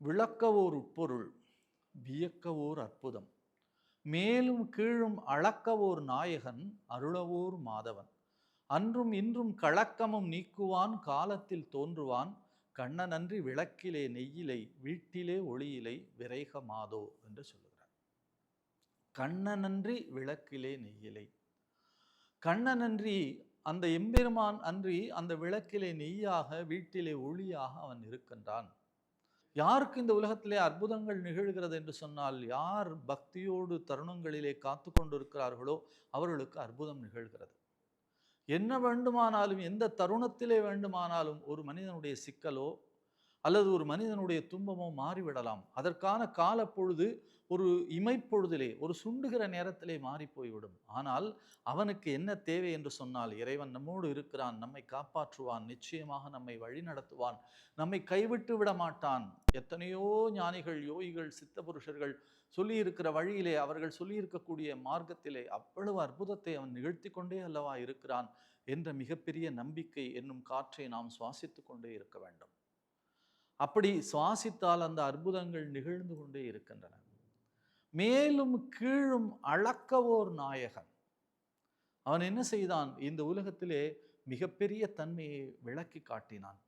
விளக்கவோர் உட்பொருள் வியக்கவோர் அற்புதம். மேலும் கீழும் அளக்கவோர் நாயகன் அருளவோர் மாதவன். அன்றும் இன்றும் கலக்கமும் நீக்குவான் காலத்தில் தோன்றுவான். கண்ணனன்றி விளக்கிலே நெய்யிலை வீட்டிலே ஒளியிலை விரைக மாதோ என்று சொல்லுகிறார். கண்ணனன்றி விளக்கிலே நெய்யிலை. கண்ணனன்றி அந்த எம்பெருமான் அன்றி அந்த விளக்கிலே நெய்யாக வீட்டிலே ஒளியாக அவன் இருக்கின்றான். யாருக்கு இந்த உலகத்திலே அற்புதங்கள் நிகழ்கிறது என்று சொன்னால் யார் பக்தியோடு தருணங்களிலே காத்து கொண்டிருக்கிறார்களோ அவர்களுக்கு அற்புதம் நிகழ்கிறது. என்ன வேண்டுமானாலும் எந்த தருணத்திலே வேண்டுமானாலும் ஒரு மனிதனுடைய சிக்கலோ அல்லது ஒரு மனிதனுடைய துன்பமோ மாறிவிடலாம். அதற்கான காலப்பொழுது ஒரு இமைப்பொழுதிலே ஒரு சுண்டுகிற நேரத்திலே மாறி போய்விடும் ஆனால் அவனுக்கு என்ன தேவை என்று சொன்னால் இறைவன் நம்மோடு இருக்கிறான் நம்மை காப்பாற்றுவான் நிச்சயமாக நம்மை வழி நடத்துவான் நம்மை கைவிட்டு விட மாட்டான். எத்தனையோ ஞானிகள் யோகிகள் சித்த புருஷர்கள் சொல்லியிருக்கிற வழியிலே அவர்கள் சொல்லியிருக்கக்கூடிய மார்க்கத்திலே அவ்வளவு அற்புதத்தை அவன் நிகழ்த்தி கொண்டே அல்லவா இருக்கிறான் என்ற மிகப்பெரிய நம்பிக்கை என்னும் காற்றை நாம் சுவாசித்து கொண்டே இருக்க வேண்டும். அப்படி சுவாசித்தால் அந்த அற்புதங்கள் நிகழ்ந்து கொண்டே இருக்கின்றன. மேலும் கீழும் அளக்கவோர் நாயகன். அவன் என்ன செய்தான்? இந்த உலகத்திலே மிகப்பெரிய தன்மையை விளக்கி காட்டினான்.